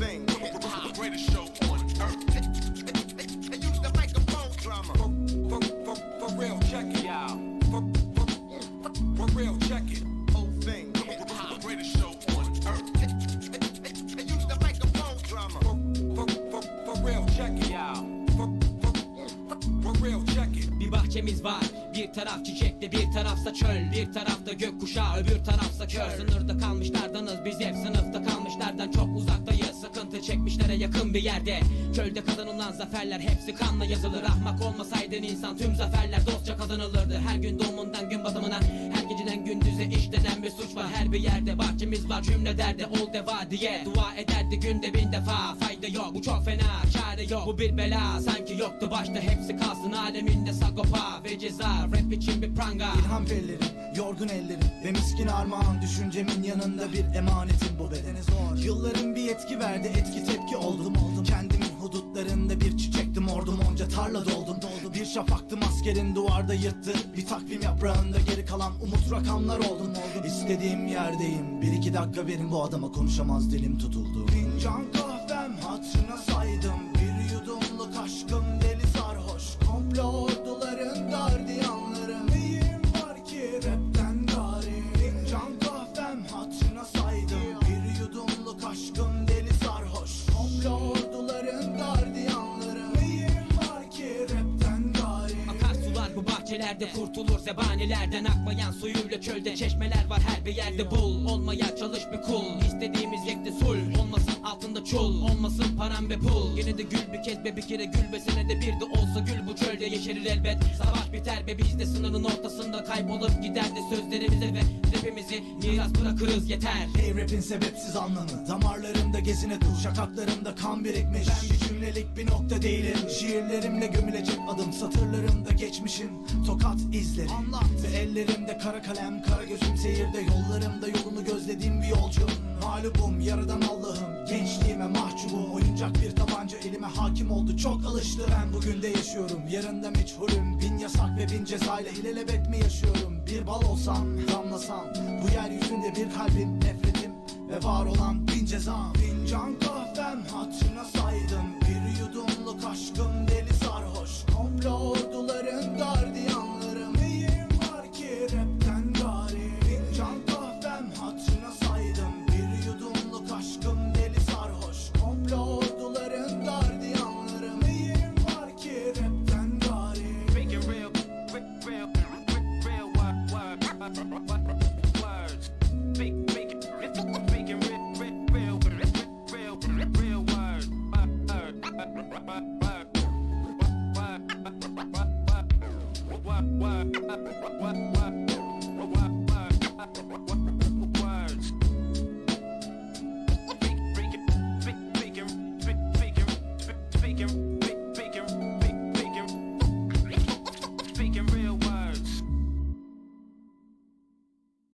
thing. Greatest show on earth. And use the microphone drama. For, for, for, for real, check it. out. For, for, for, real, check it. Whole thing. Greatest show on earth. And use the microphone drama. For, for, for, for real, check it. out. For, for, for, real, check it. Bir bahçemiz var. Bir taraf çiçekli bir tarafsa çöl Bir tarafta gökkuşağı öbür tarafsa kör Sınırda kalmışlardanız biz hep sınıfta kalmışlardan çok uzakta çekmişlere yakın bir yerde. Çölde kazanılan zaferler hepsi kanla yazılır. Ahmak olmasaydın insan tüm zaferler dostça kazanılırdı. Her gün doğumundan bir yerde bahçemiz var cümle derdi ol deva diye. Dua ederdi günde bin defa Fayda yok bu çok fena çare yok. Bu bir bela sanki yoktu başta hepsi kalsın Aleminde sagopa ve ceza. Rap için bir pranga. İlham fellerim, yorgun ellerim Ve miskin armağan düşüncemin yanında bir emanetim bu bedene zor. Yılların bir etki verdi etki tepki oldum oldum. Kendimin hudutlarında bir çiçektim ordum onca tarla doldum Bir şafaktım askerin duvarda yırttı. Bir takvim yaprağında geri kalan umut rakamlar oldum İstediğim yerdeyim. Bir iki dakika verin bu adama konuşamaz dilim tutuldu. Fincan kahvem hatırına saydım bahçelerde kurtulur zebanilerden Akmayan suyuyla çölde çeşmeler var. Her bir yerde bul Olmaya çalış bir kul. İstediğimiz yekte sul Olmasın altında çul. Olmasın param ve pul. Yine de gül bir kez be bir kere gül be senede bir de olsa gül bu çölde yeşerir elbet. Savaş biter be biz de sınırın ortasında kaybolup gider de sözlerimize ve rapimizi miras bırakırız yeter. Hey rapin sebepsiz anlamı. Damarlarımda gezine dur Şakaklarımda kan birikmiş. Ben bir cümlelik bir nokta değilim. Şiirlerimle gömülecek adım Satırlarımda geçmişim Tokat izleri. Anlat. Ve ellerimde kara kalem Kara gözüm seyirde Yollarımda yolunu gözlediğim bir yolcu Mağlubum yaradan Allah'ım alıştı ben bugün de yaşıyorum. Yarında meçhulüm. Bin yasak ve bin cezayla ilelebet mi yaşıyorum? Bir bal olsam damlasam Bu yeryüzünde bir kalbim nefretim Ve var olan bin cezam. Fincan kahvem hatırına why, why, why, why.